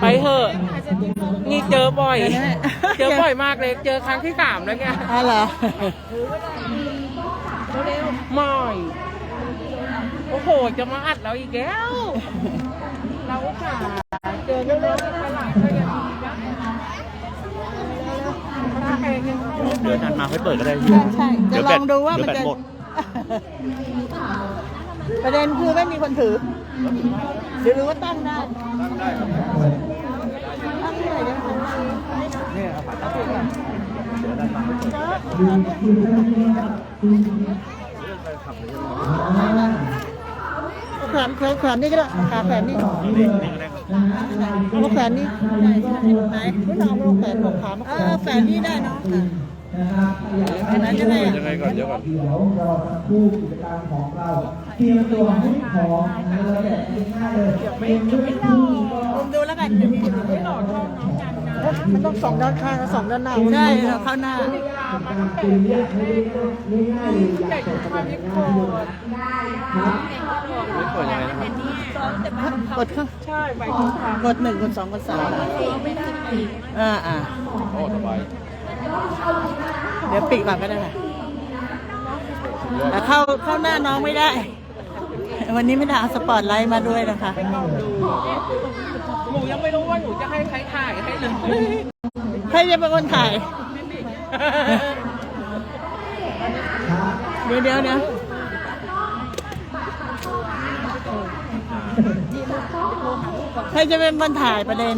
ไปเถอะนี่เจอบ่อยเดี๋ยวนะเจอบ่อยมากเลย เจอครั้งที่สามแล้วไงอ๋อเหรอไม่โอ้โห จะมาอัดเราอีกแล้ว เราอุตส่าห์เจอกันแล้วตลาดก็ยังดีนะถ้าแพงยังเดือนถัดมาค่อยเปิดก็ได้ ใช่ใช่จะเดี๋ยวลแบอตงดูว่าเดี๋มันยวแบตจะหมด ประเด็นคือไม่มีคนถือหรือว่าตั้งได้ตั้งที่ไหนเนี่ยแขวนแขวนแขวนนี่ก็ได้ขาแขวนนี่เอาแขวนนี่ใช่ใช่ไหนไม่ต้องเอาแขวนของขามาเออแขวนนี่ได้เนาะอันนั้นยังไงยังไงก่อนเดี๋ยวก่อนเดี๋ยวเราจะคู่กิจกรรมของเรา เตรียมตัวให้พร้อมนะเราแบบง่ายๆเลยเตรียมชุดคู่ผมดูแล้วกันจะมีไม่หล่อเท่าน้องกันนะมันต้องสองด้านข้างสองด้านหน้าใช่เข้าหน้าการเตรียมเนี่ยให้ได้ง่ายๆเลยใหญ่กว่ามิโครไม่เปิดยังไงนะครับกดข้างใช่ใบกดหนึ่งกดสองกดสามอ่าอ่าโอ้สบายเดี๋ยวปีกก่อนก็ได้ค่ะแต่เข้าเข้าหน้าน้องไม่ได้ วันนี้ไม่ได้เอาสปอตไลท์มาด้วยนะคะหนูยังไม่รู้ว่าหนูจะให้ใครถ่ายให้เลยใครจะเป็นคนถ่าย เดี๋ยวเดี๋ยวเดี๋ยวใครจะเป็นคนถ่ายประเด็น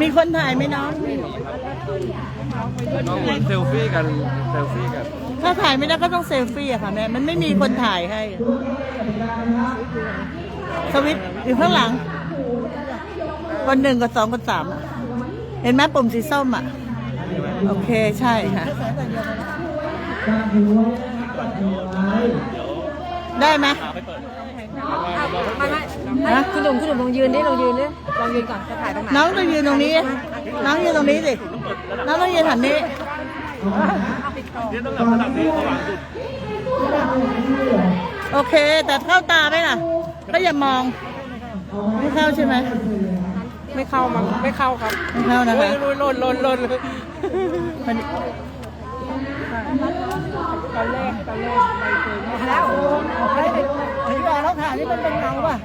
มีคนถ่ายไหมน้องน้องเหมือนเซลฟี่กันเซลฟี่กัน ถ้าถ่ายไม่ได้ก็ต้องเซลฟี่อะค่ะแม่ มันไม่มีคนถ่ายให้ สวิตช์อยู่ข้างหลังกดหนึ่งกดสองกดสามอะเห็นไหมปุ่มสีส้มอะ โอเคใช่ค่ะ ได้ไหมไม่ไม่ไม่คุณหนุ่มคุณหนุ่มลองยืนดิลองยืนดิลองยืนก่อนจะถ่ายตรงไหนน้องต้องยืนตรงนี้ น้องยืนตรงนี้สิ น้องต้องยืนหันนี้ นี่ต้องแบบระดับนี้สว่างสุดโอเค แต่เข้าตาไหมล่ะ ก็อย่ามอง ไม่เข้าใช่ไหม ไม่เข้ามั้งไม่เข้าครับไม่เข้านะคะโอ้ยหล่นหล่นหล่นเลยมันตอนแรกตอนแรกใบเตยไม่แล้วถึงบอกแล้วค่ะนี่มันเป็นเงาป่ะ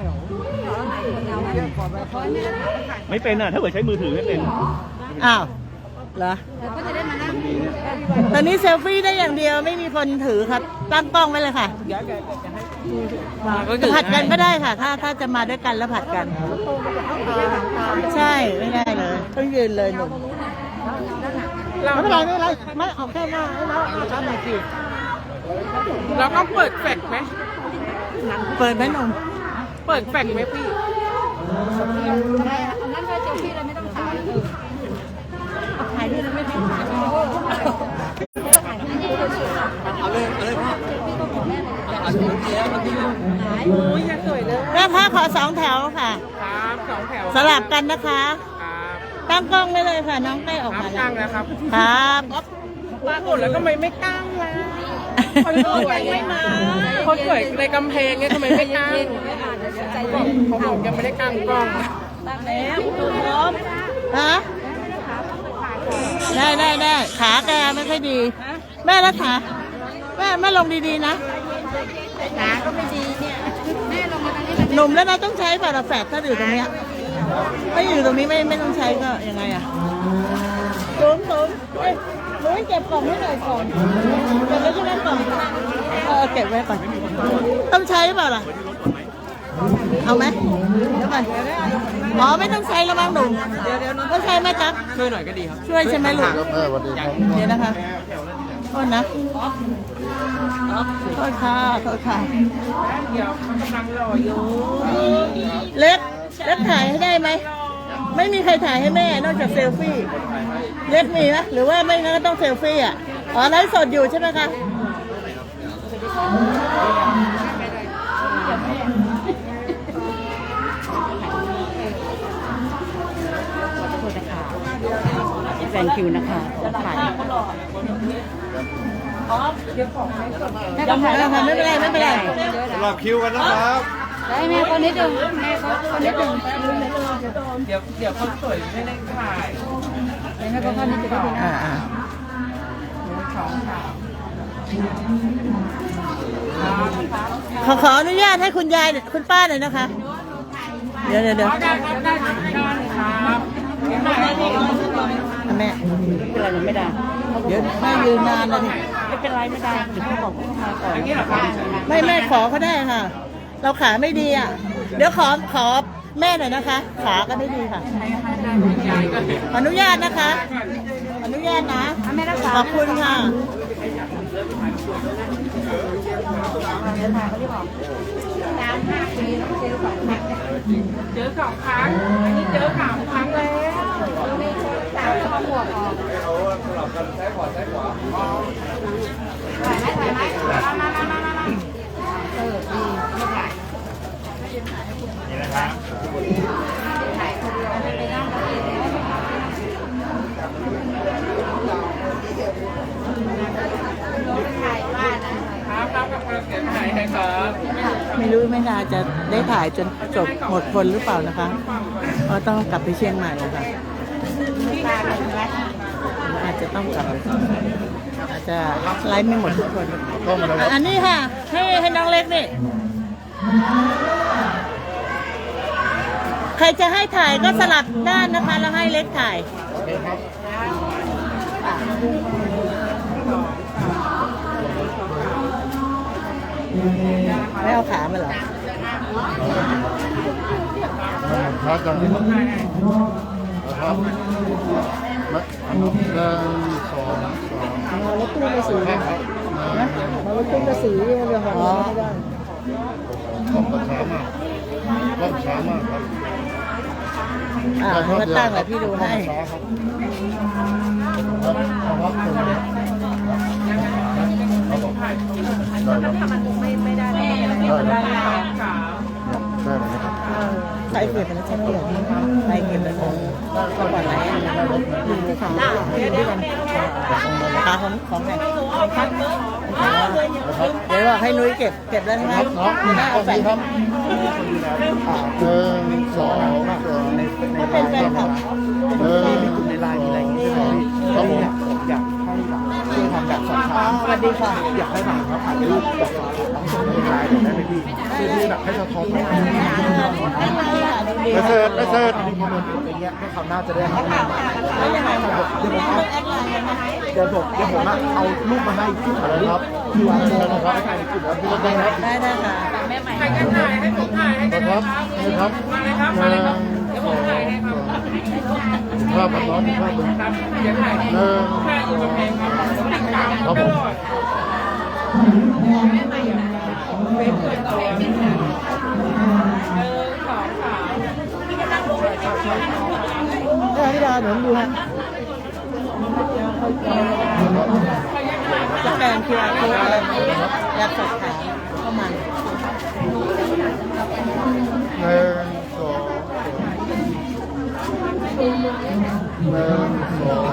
ไม่เป็นอะ ถ้าเกิดใช้มือถือไม่เป็น อ้าว เหรอ เดี๋ยวก็จะได้มานั่งตอนนี้เซลฟี่ได้อย่างเดียวไม่มีคนถือครับตั้งกล้องไว้เลยค่ะเดี๋ยวเดี๋ยวเดี๋ยวจะให้จะผัดกันก็ได้ค่ะ ถ้าถ้าจะมาด้วยกันแล้วผัดกัน ใช่ไม่ได้เลยต้องยืนเลยหนุ่มเราไม่เป็นไรไม่เป็นไรไม่เอาแค่หน้าให้น้องเอาทำหน่อยสิเราต้องเปิดแฟลชไหมเปิดไหมหนุ่มเปิดแฟลชไหมพี่ได้อันนั้นก็เจลฟี่เลยไม่ต้องถ่าย ถ่ายด้วยนะไม่ถ่ายโอ้ยยังสวยเลยแม่ค้าขอสองแถวค่ะครับสองแถวสลับกันนะคะ ครับตั้งกล้องได้เลยค่ะน้องใกล้ออกมาแล้ตั้วงแล้วครับครับปรากฏแล้วทำไม่ไม่ตั้งล่ะคนสวยไม่มาคนสวยในกำแพงเนี่ยทำไมไม่ตั้งไม่อ่านเขาบอกยังไม่ได้ตั้งกล้องฮะ ได้ได้ได้ขาแกไม่ค่อยดี แม่แล้วขาแม่แม่ลงดีๆนะขาก็ไม่ดีเนี่ยแม่ลงมาตรงนี้เลยหนุ่มแล้วเราต้องใช้แบบแฝดถ้าอยู่ตรงเนี้ยถ้าอยู่ตรงนี้ไม่ไม่ต้องใช้ก็ยังไงอะสูงสูงเอ้ยหนูให้เก็บกล่องให้หน่อยก่อนเก็บไว้ที่นั่นก่อนเออเก็บไว้ก่อนต้องใช้เปล่าล่ะ เอาไหมเดี๋ยวก่อนอ๋อไม่ต้องใช้แล้วมั้งหนุ่มต้องใช้ไหมจ๊ะช่วยหน่อยก็ดีครับช่วยใช่ไหมลูกเดี๋ยวนะคะโทษนะโทษค่ะโทษค่ะเดี๋ยวกำลังรออยู่เล็กเล็กถ่ายให้ได้ไหมไม่มีใครถ่ายให้แม่ นอกจากเซลฟี่ เล็กมีไหมหรือว่าไม่งั้นก็ต้องเซลฟี่อะอ๋อไลฟ์สดอยู่ใช่ไหมคะ แซงคิวนะคะถ่ายแม่ก็ถ่ายแล้วไม่เป็นไรไม่เป็นไรสำหรับคิวกันนะครับได้แม่คนนิดนึงแม่ก็คนนิดนึงเดี๋ยวเดี๋ยวคนสวยไม่ได้ถ่ายให้เขาเข้านี่จะได้เป็นอ่าอ่าสองสามขอขออนุญาตให้คุณยายคุณป้าหน่อยนะคะ เดี๋ยวเดี๋ยวเดี๋ยว ได้ครับได้ครับได้ครับเห็นไหมนี่แม่เป็นไรไม่ได้เดี๋ยวแม่ยืนนานแล้วนี่ไม่เป็นไรไม่ได้เดี๋ยวเขาบอกเขามาก่อนอย่างนี้เหรอครับไม่แม่ขอเขาได้ค่ะ เราขาไม่ดีอะ เดี๋ยวขอขอแม่หน่อยนะคะ ขาก็ไม่ดีค่ะยายก็เห็นขออนุญาตนะคะ อนุญาตนะไม่รักษาขอบคุณค่ะเจอสองครั้งอันนี้เจอสามครั้ง ถ่ายไหมถ่ายไหมมามามามามเออดีไม่ถ่ายนี่นะครับถ่ายคนเดียวไม่ไปนั่งรถเองไม่รู้ไม่นาจะได้ถ่ายจนจบหมดคนหรือเปล่านะคะเพราะต้องกลับไปเชียงใหม่แล้วค่ะ อาจจะต้องกลับไปอาจจะไลฟ์ไม่หมดทุกคนอะอันนี้ค่ะ ให้ให้น้องเล็กนี่ใครจะให้ถ่ายก็สลับด้านนะคะ แล้วให้เล็กถ่ายไม่เอาขามาเหรอครับกันนะครับ หนึ่งสองสามเอารถตู้กระสือนะเอารถตู้กระสือเรือของเราไม่ได้ขอบคุณช้ามากรอบช้ามากครับอ่ามาตั้งเลยพี่ดูให้ช้าครับครับครับผมได้ครับได้ได้ไหมครับ ใส่เก็บไปแล้วใช่ไหมเหรอใส่เก็บไปของก็ก่อนไหนดูที่ขาเดี๋ยวเดี๋ยวขาของของไหนเดี๋ยวบอกให้นุ้ยเก็บเก็บแล้วใช่ไหมครับเนาะไม่ได้ขอเอาบแฟคุณนครับหนึ่งสองสามถ้าเป็นแฟนคลับหนึ่งในไลน์มีอะไรอย่างเงี้ย สอบอ๋อถามสวัสดีค่ะ อยากให้ทางเขาถ่ายรูปแบบสอบถามต้องส่งในไลน์ได้ไหมพี่เพื่อที่แบบให้สะท้อนให้ไม่เสิร์ชไม่เสิร์ชมีคอมเมนต์อย่างเงี้ยให้เขาน่าจะได้ให้แล้วยังไงคะเดี๋ยวผมเอาแอดไลน์กันนะเดี๋ยวผมเดี๋ยวผมเอารูปมาให้ที่ถ่ายนะครับที่วางเชิญนะครับถ่ายในกลุ่มแล้วพี่ได้ครับได้ได้ค่ะใครจะถ่ายให้ผมถ่ายให้กันนะครับนะครับมาเลยครับมาเลยครับเดี๋ยวผมถ่ายให้ครับภาพมันร้อนภาพมันครับเดี๋ยวถ่ายให้หนึ่งถ่ายอยู่กับเพลงครับ ผมติดตามตลอดเฟซส่วนตัวหนึ่งสองสามได้พี่ดาเดี๋ยวผมดูฮะสแกน QR code อะไรอยากสอบถามเข้ามาหนึ่งสองหนึ่งสอง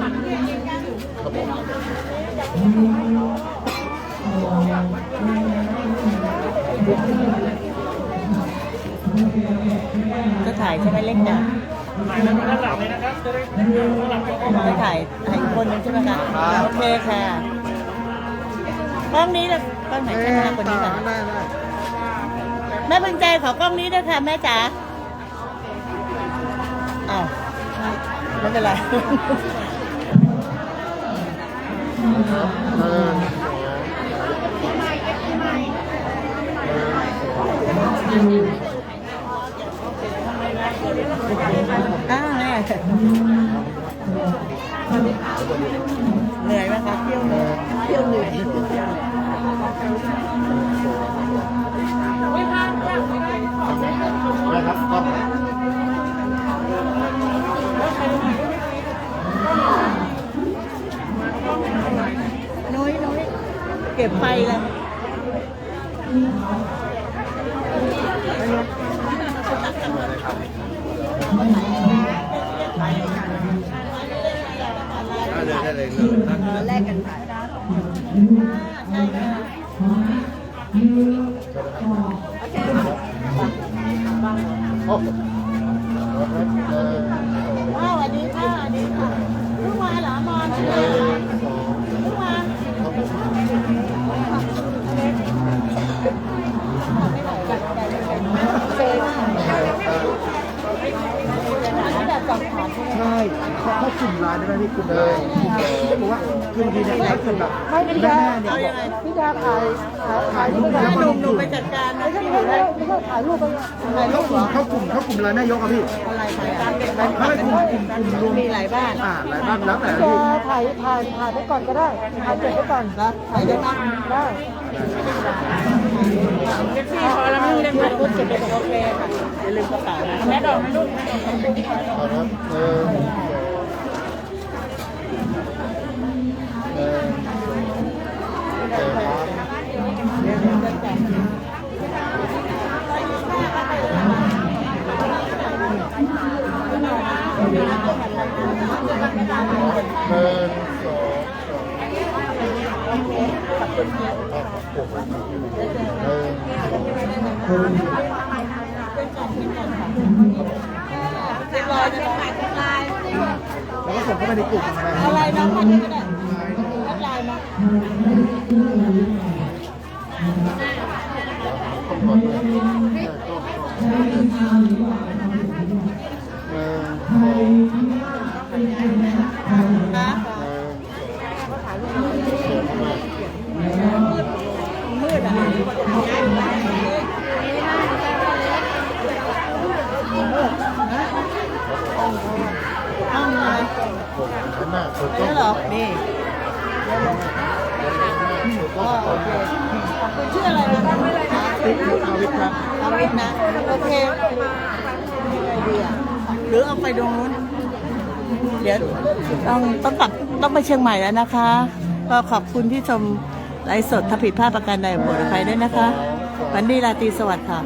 สาม จะถ่ายใช่ไหมเล็กจ้ะถ่ายแล้วมาด้านหลังเลยนะครับจะได้ด้านหลังก็เข้ามาจะถ่ายถ่ายอีกคนนึงใช่ไหมคะโอเคค่ะกล้องนี้นะกล้องไหนใช่ไหมคนนี้ค่ะได้ได้แม่พึงใจขอกล้องนี้ด้วยค่ะแม่จ๋าอ้าวไม่เป็นไรครับหนึ่ง อ้า ก็บไฟเลยแลกกันถ่ายใช่ค่ะโอ้ เขาขากลุ่มร้านได้ไหมพี่กลุ่มหร้านึ่บอกว่าคือบางทีเนี่ยเขาเป็นแบบแม่แม่เนี่ยเอาบอยักพี่ดาขายขายขายรูปให้หนุ่มหนุ่มไปจัดการนะที่อยู่ไม่ใช่ขายรูปไปเขากลุ่มเขากลุ่มเขากลุ่มร้านแม่ยกอะพี่อะไรไปอะเขาไม่กลุ่มกลุ่มกลุ่มรวมมีหลายบ้านอ่าหลายบ้านแล้วแต่พี่ถ่ายถ่ายถ่ายไปก่อนก็ได้ถ่ายเก็บไว้ก่อนแล้วถ่ายได้ไหมได้เก็บซี่พอแล้วไม่ต้องเล่นมาปุ๊บเก็บไปโอเคค่ะอย่าลืมกระเป๋านะแม่ดอกไหมลูกแม่ดอกไหมเอาครับหนึ่งสองหนึ่งโอเคครับ หนึ่งสองสอง หนึ่งสองเรียบร้อยจะถ่ายทำลายแล้วก็ส่งเข้าไปในกลุ่มอะไรอะไรน้องมันก็ได้แอดไลน์มาต้องก่อนเลยเนี่ยต้องก่อนหนึ่ง นี่หรอ นี่กอ๋ต้อองโอเคขอบคุณชื่ออะไรนะอาวิทครับอาวิทนะ โอเคหรือเอาไปตรงนู้น เดี๋ยวต้องต้องกลับต้องไปเชียงใหม่แล้วนะคะ ก็ขอบคุณที่ชมไลฟ์สดถ้าผิดพลาดประการใดโปรดอภัยด้วยนะคะ วันดีราตรีสวัสดิ์ค่ะ